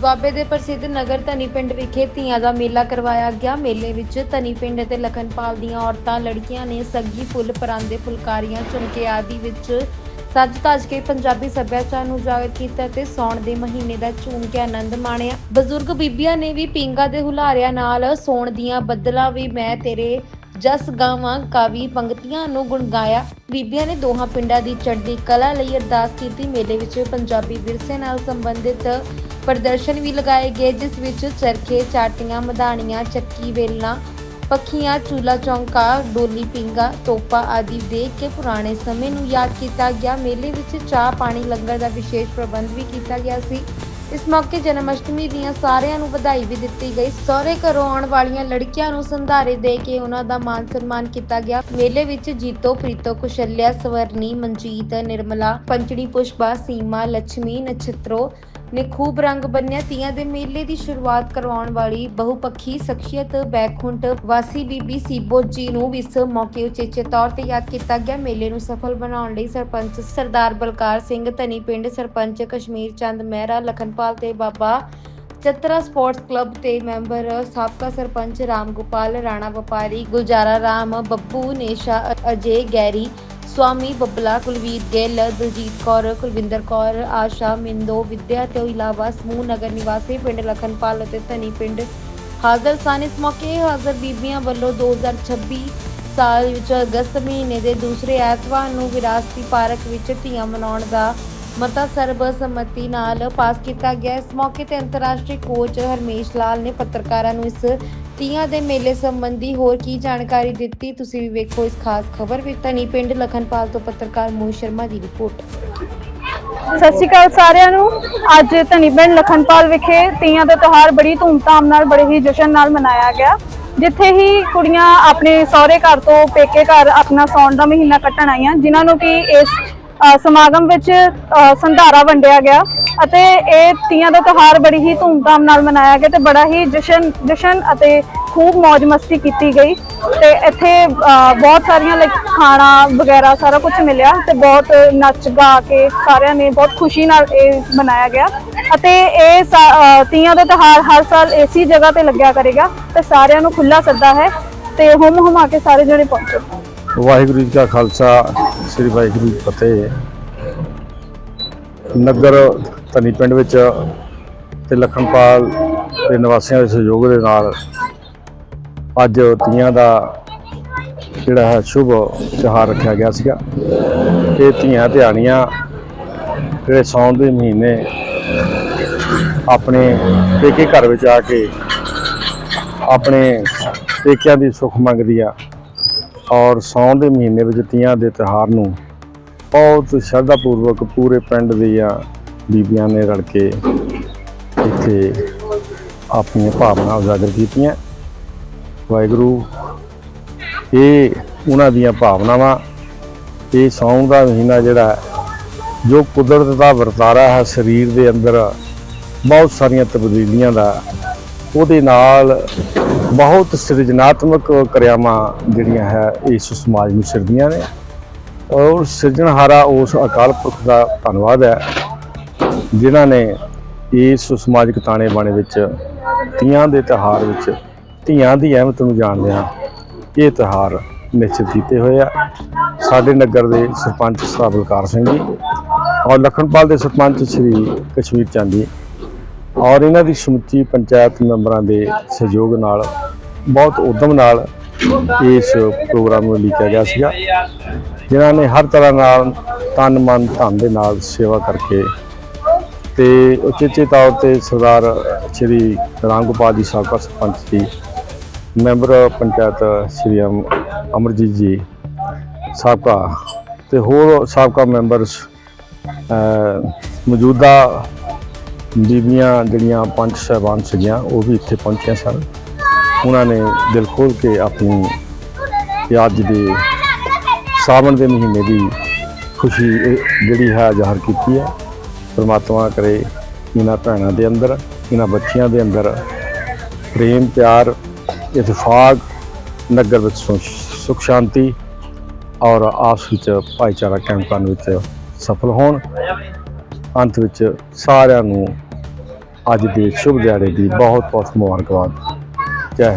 ਦੁਆਬੇ ਦੇ ਪ੍ਰਸਿੱਧ ਨਗਰ ਧਨੀ ਪਿੰਡ ਵਿਖੇ ਧੀਆਂ ਦਾ ਮੇਲਾ ਕਰਵਾਇਆ ਗਿਆ। ਮੇਲੇ ਵਿੱਚ ਧਨੀ ਪਿੰਡ ਅਤੇ ਲਖਨਪਾਲ ਦੀਆਂ ਔਰਤਾਂ, ਲੜਕੀਆਂ ਨੇ ਸੱਗੀ ਫੁੱਲ, ਪਰਾਂਦੇ ਫੁਲਕਾਰੀਆਂ, ਝੁਮਕੇ ਆਦਿ ਵਿੱਚ ਸੱਜ ਧੱਜ ਕੇ ਪੰਜਾਬੀ ਸੱਭਿਆਚਾਰ ਨੂੰ ਉਜਾਗਰ ਕੀਤਾ ਤੇ ਸੌਣ ਦੇ ਮਹੀਨੇ ਦਾ ਝੂਮ ਕੇ ਆਨੰਦ ਮਾਣਿਆ। ਬਜ਼ੁਰਗ ਬੀਬੀਆਂ ਨੇ ਵੀ ਪਿੰਗਾ ਦੇ ਹੁਲਾਰਿਆਂ ਨਾਲ ਸੌਣ ਦੀਆਂ ਬੱਦਲਾਂ ਵੀ ਮੈਂ ਤੇਰੇ ਜਸ ਗਾਵਾਂ, ਕਾਵੀ ਪੰਕਤੀਆਂ ਨੂੰ ਗੁਣਗਾਇਆ। ਬੀਬੀਆਂ ਨੇ ਦੋਹਾਂ ਪਿੰਡਾਂ ਦੀ ਚੜ੍ਹਦੀ ਕਲਾ ਲਈ ਅਰਦਾਸ ਕੀਤੀ। ਮੇਲੇ ਵਿੱਚ ਪੰਜਾਬੀ ਵਿਰਸੇ ਨਾਲ ਸੰਬੰਧਿਤ ਪ੍ਰਦਰਸ਼ਨ ਵੀ ਲਗਾਏ ਗਏ, ਜਿਸ ਵਿੱਚ ਚਰਖੇ, ਚਾਟੀਆਂ, ਮਧਾਣੀਆਂ, ਚੱਕੀ ਵੇਲਣਾ ਪੱਖੀਆਂ, ਚੂਲਾ, ਚੌਂਕਾ, ਡੋਲੀ, ਪਿੰਗਾ, ਤੋਪਾ ਆਦਿ ਦੇਖ ਕੇ ਪੁਰਾਣੇ ਸਮੇਂ ਨੂੰ ਯਾਦ ਕੀਤਾ ਗਿਆ। ਮੇਲੇ ਵਿੱਚ ਚਾਹ, ਪਾਣੀ, ਲੰਗਰ ਦਾ ਵਿਸ਼ੇਸ਼ ਪ੍ਰਬੰਧ ਵੀ ਕੀਤਾ ਗਿਆ ਸੀ। ਇਸ ਮੌਕੇ ਜਨਮ ਅਸ਼ਟਮੀ ਦੀਆਂ ਸਾਰਿਆਂ ਨੂੰ ਵਧਾਈ ਵੀ ਦਿੱਤੀ ਗਈ। ਸਹੁਰੇ ਘਰੋਂ ਆਉਣ ਵਾਲੀਆਂ ਲੜਕੀਆਂ ਨੂੰ ਸੰਧਾਰੇ ਦੇ ਕੇ ਉਹਨਾਂ ਦਾ ਮਾਨ ਸਨਮਾਨ ਕੀਤਾ ਗਿਆ। ਮੇਲੇ ਵਿੱਚ ਜੀਤੋ, ਪ੍ਰੀਤੋ, ਕੁਸ਼ਲਿਆ, ਸਵਰਨੀ, ਮਨਜੀਤ, ਨਿਰਮਲਾ, ਪੰਚੜੀ, ਪੁਸ਼ਪਾ, ਸੀਮਾ ਲక్ష్ਮੀ ਨਛਤਰੋ ਨੇ ਖੂਬ ਰੰਗ ਬੰਨਿਆ। ਤੀਆਂ ਦੇ ਮੇਲੇ ਦੀ ਸ਼ੁਰੂਆਤ ਕਰਵਾਉਣ ਵਾਲੀ ਬਹੁਪੱਖੀ ਸ਼ਖਸੀਅਤ ਬੈਖੁੰਟ ਵਾਸੀ ਬੀਬੀ ਸੀਬੋ ਜੀ ਨੂੰ ਵੀ ਇਸ ਮੌਕੇ ਉਚੇਚੇ ਤੌਰ ਤੇ ਯਾਦ ਕੀਤਾ ਗਿਆ। ਮੇਲੇ ਨੂੰ ਸਫਲ ਬਣਾਉਣ ਲਈ ਸਰਪੰਚ ਸਰਦਾਰ ਬਲਕਾਰ ਸਿੰਘ, ਧਨੀ ਪਿੰਡ ਸਰਪੰਚ ਕਸ਼ਮੀਰ ਚੰਦ ਮਹਿਰਾ, ਲਖਨਪਾਲ ਤੇ ਬਾਬਾ ਚਤਰਾ ਸਪੋਰਟਸ ਕਲੱਬ ਤੇ ਮੈਂਬਰ ਸਾਬਕਾ ਸਰਪੰਚ ਰਾਮ ਗੋਪਾਲ ਰਾਣਾ ਵਪਾਰੀ ਗੁਲਜ਼ਾਰਾ ਰਾਮ, ਬੱਬੂ ਨੇਸ਼ਾ ਅਜੇ ਗੈਰੀ ਸਵਾਮੀ ਬੱਬਲਾ ਕੁਲਵੀਰ ਗਿੱਲ, ਦਲਜੀਤ ਕੌਰ, ਕੁਲਵਿੰਦਰ ਕੌਰ, ਆਸ਼ਾ ਮਿੰਦੋ, ਵਿਦਿਆ ਤੋਂ ਇਲਾਵਾ ਸਮੂਹ ਨਗਰ ਨਿਵਾਸੀ ਪਿੰਡ ਲਖਨਪਾਲ ਅਤੇ ਧਨੀ ਪਿੰਡ ਹਾਜ਼ਰ ਸਨ। ਇਸ ਮੌਕੇ ਹਾਜ਼ਰ ਬੀਬੀਆਂ ਵੱਲੋਂ 2026 ਸਾਲ ਵਿੱਚ ਅਗਸਤ ਮਹੀਨੇ ਦੇ ਦੂਸਰੇ ਐਤਵਾਰ ਨੂੰ ਵਿਰਾਸਤੀ ਪਾਰਕ ਵਿੱਚ ਧੀਆਂ ਮਨਾਉਣ ਦਾ ਮਤਾ ਸਰਬਸੰਮਤੀ ਨਾਲ ਪਾਸ ਕੀਤਾ ਗਿਆ। ਇਸ ਮੌਕੇ ਤੇ ਅੰਤਰਰਾਸ਼ਟਰੀ ਕੋਚ ਹਰਮੇਸ਼ ਲਾਲ ਨੇ ਪੱਤਰਕਾਰਾਂ ਨੂੰ ਇਸ ਤੀਆਂ ਦੇ ਮੇਲੇ ਸੰਬੰਧੀ ਹੋਰ ਕੀ ਜਾਣਕਾਰੀ ਦਿੱਤੀ? ਤੁਸੀਂ ਵੀ ਵੇਖੋ ਇਸ ਖਾਸ ਖਬਰ ਵਿੱਚ। ਧਨੀ ਪਿੰਡ ਲਖਨਪਾਲ ਤੋਂ ਪੱਤਰਕਾਰ ਮੋਹ ਸ਼ਰਮਾ ਦੀ ਰਿਪੋਰਟ। ਸਤਿ ਸ਼੍ਰੀ ਅਕਾਲ ਸਾਰਿਆਂ ਨੂੰ। ਅੱਜ ਧਨੀਬਿੰਡ ਲਖਨਪਾਲ ਵਿਖੇ ਤੀਆਂ ਦਾ ਤਿਉਹਾਰ ਬੜੀ ਧੂਮਧਾਮ ਨਾਲ, ਬੜੇ ਹੀ ਜਸ਼ਨ ਨਾਲ ਮਨਾਇਆ ਗਿਆ। ਜਿੱਥੇ ਹੀ ਕੁੜੀਆਂ ਆਪਣੇ ਸਹੁਰੇ ਘਰ ਤੋਂ ਪੇਕੇ ਘਰ ਆਪਣਾ ਸੌਣ ਦਾ ਮਹੀਨਾ ਕੱਟਣ ਆਈਆਂ, ਜਿਨ੍ਹਾਂ ਨੂੰ ਕਿ ਇਸ ਸਮਾਗਮ ਵਿੱਚ ਸੰਧਾਰਾ ਵੰਡਿਆ ਗਿਆ ਅਤੇ ਇਹ ਤੀਆਂ ਦਾ ਤਿਉਹਾਰ ਬੜੀ ਹੀ ਧੂਮਧਾਮ ਨਾਲ ਮਨਾਇਆ ਗਿਆ ਤੇ ਬੜਾ ਹੀ ਜਸ਼ਨ ਜਸ਼ਨ ਅਤੇ ਖੂਬ ਮौज ਮਸਤੀ ਕੀਤੀ ਗਈ ਤੇ ਇੱਥੇ ਬਹੁਤ ਸਾਰੀਆਂ ਲਾਈਕ ਖਾਣਾ ਵਗੈਰਾ ਸਾਰਾ ਕੁਝ ਮਿਲਿਆ ਤੇ ਬਹੁਤ ਨੱਚ ਗਾ ਕੇ ਸਾਰਿਆਂ ਨੇ ਬਹੁਤ ਖੁਸ਼ੀ ਨਾਲ ਇਹ ਮਨਾਇਆ ਗਿਆ ਅਤੇ ਇਹ ਸਾ- ਤੀਆਂ ਦਾ ਤਿਉਹਾਰ ਹਰ ਸਾਲ ਇਸੀ ਜਗ੍ਹਾ ਤੇ ਲੱਗਿਆ ਕਰੇਗਾ ਤੇ ਸਾਰਿਆਂ ਨੂੰ ਖੁੱਲਾ ਸੱਦਾ ਹੈ ਤੇ ਹੁਮ ਹੁਮਾ ਕੇ ਸਾਰੇ ਜਣੇ ਪਹੁੰਚੋ। ਵਾਹਿਗੁਰੂ ਜੀ ਕਾ ਖਾਲਸਾ, ਸ੍ਰੀ ਵਾਹਿਗੁਰੂ ਜੀ ਫਤਿਹ। ਨਗਰ ਧਨੀ ਪਿੰਡ ਵਿੱਚ ਤੇ ਲਖਨਪਾਲ ਦੇ ਨਿਵਾਸੀਆਂ ਦੇ ਸਹਿਯੋਗ ਦੇ ਨਾਲ ਅੱਜ ਤੀਆਂ ਦਾ ਜਿਹੜਾ ਹੈ ਸ਼ੁਭ ਤਿਉਹਾਰ ਰੱਖਿਆ ਗਿਆ ਸੀਗਾ। ਇਹ ਧੀਆਂ ਧਿਆਣੀਆਂ ਜਿਹੜੇ ਸੌਣ ਦੇ ਮਹੀਨੇ ਆਪਣੇ ਪੇਕੇ ਘਰ ਵਿੱਚ ਆ ਕੇ ਆਪਣੇ ਪੇਕਿਆਂ ਦੀ ਸੁੱਖ ਮੰਗਦੀ ਆ ਔਰ ਸੌਣ ਦੇ ਮਹੀਨੇ ਵਿੱਚ ਤੀਆਂ ਦੇ ਤਿਉਹਾਰ ਨੂੰ ਬਹੁਤ ਸ਼ਰਧਾ ਪੂਰਵਕ ਪੂਰੇ ਪਿੰਡ ਦੀਆਂ ਬੀਬੀਆਂ ਨੇ ਰਲ ਕੇ ਇੱਥੇ ਆਪਣੀਆਂ ਭਾਵਨਾਵਾਂ ਉਜਾਗਰ ਕੀਤੀਆਂ। ਵਾਹਿਗੁਰੂ, ਇਹ ਉਹਨਾਂ ਦੀਆਂ ਭਾਵਨਾਵਾਂ, ਇਹ ਸੌਣ ਦਾ ਮਹੀਨਾ ਜਿਹੜਾ ਜੋ ਕੁਦਰਤ ਦਾ ਵਰਤਾਰਾ ਹੈ, ਸਰੀਰ ਦੇ ਅੰਦਰ ਬਹੁਤ ਸਾਰੀਆਂ ਤਬਦੀਲੀਆਂ ਦਾ ਉਹਦੇ ਨਾਲ ਬਹੁਤ ਸਿਰਜਣਾਤਮਕ ਕਿਰਿਆਵਾਂ ਜਿਹੜੀਆਂ ਹੈ ਇਸ ਸਮਾਜ ਨੂੰ ਸਿਰਦੀਆਂ ਨੇ। ਔਰ ਸਿਰਜਣਹਾਰਾ ਉਸ ਅਕਾਲ ਪੁਰਖ ਦਾ ਧੰਨਵਾਦ ਹੈ, ਜਿਨ੍ਹਾਂ ਨੇ ਇਸ ਸਮਾਜਿਕ ਤਾਣੇ ਬਾਣੇ ਵਿੱਚ ਤੀਆਂ ਦੇ ਤਿਉਹਾਰ ਵਿੱਚ ਧੀਆਂ ਦੀ ਅਹਿਮਤ ਨੂੰ ਜਾਣਦਿਆਂ ਇਹ ਤਿਉਹਾਰ ਨਿਸ਼ਚਿਤ ਕੀਤੇ ਹੋਏ ਆ। ਸਾਡੇ ਨਗਰ ਦੇ ਸਰਪੰਚ ਸਾਹਿਬ ਬਲਕਾਰ ਸਿੰਘ ਜੀ ਔਰ ਲਖਨਪਾਲ ਦੇ ਸਰਪੰਚ ਸ੍ਰੀ ਕਸ਼ਮੀਰ ਚੰਦ ਜੀ। ਔਰ ਇਹਨਾਂ ਦੀ ਸਮੁੱਚੀ ਪੰਚਾਇਤ ਮੈਂਬਰਾਂ ਦੇ ਸਹਿਯੋਗ ਨਾਲ, ਬਹੁਤ ਉਦਮ ਨਾਲ ਇਸ ਪ੍ਰੋਗਰਾਮ ਨੂੰ ਲਿਖਿਆ ਗਿਆ ਸੀਗਾ, ਜਿਨ੍ਹਾਂ ਨੇ ਹਰ ਤਰ੍ਹਾਂ ਨਾਲ ਤਨ, ਮਨ, ਧਨ ਦੇ ਨਾਲ ਸੇਵਾ ਕਰਕੇ ਤੇ ਉਚੇਚੇ ਤੌਰ ਤੇ ਸਰਦਾਰ ਸ਼੍ਰੀ ਰਾਮ ਜੀ ਸਾਬਕਾ ਸਰਪੰਚ ਜੀ ਮੈਂਬਰ ਪੰਚਾਇਤ ਸ਼੍ਰੀ ਅਮ- ਅਮਰਜੀਤ ਜੀ ਸਾਬਕਾ ਤੇ ਹੋਰ ਸਾਬਕਾ ਮੈਂਬਰਸ ਮੌਜੂਦਾ ਬੀਬੀਆਂ ਜਿਹੜੀਆਂ ਪੰਜ ਸਹਿਬਾਨ ਸੀਗੀਆਂ, ਉਹ ਵੀ ਇੱਥੇ ਪਹੁੰਚੀਆਂ ਸਨ। ਉਹਨਾਂ ਨੇ ਦਿਲ ਖੋਲ ਕੇ ਆਪਣੀ ਇਹ ਅੱਜ ਦੇ ਸਾਵਣ ਦੇ ਮਹੀਨੇ ਦੀ ਖੁਸ਼ੀ ਜਿਹੜੀ ਹੈ ਜ਼ਾਹਰ ਕੀਤੀ ਹੈ। ਪਰਮਾਤਮਾ ਕਰੇ ਇਹਨਾਂ ਭੈਣਾਂ ਦੇ ਅੰਦਰ, ਇਹਨਾਂ ਬੱਚਿਆਂ ਦੇ ਅੰਦਰ ਪ੍ਰੇਮ, ਪਿਆਰ ਇਤਫਾਕ ਨਗਰ ਵਿੱਚ ਸੁ- ਸੁਖ, ਸ਼ਾਂਤੀ ਔਰ ਆਪਸ ਵਿੱਚ ਭਾਈਚਾਰਾ ਕਾਇਮ ਕਰਨ ਵਿੱਚ ਸਫਲ ਹੋਣ। ਅੰਤ ਵਿੱਚ ਸਾਰਿਆਂ ਨੂੰ ਅੱਜ ਦੇ ਸ਼ੁਭ ਦਿਹਾੜੇ ਦੀ ਬਹੁਤ ਬਹੁਤ ਮੁਬਾਰਕਬਾਦ। ਜੈ ਹਿੰਦ।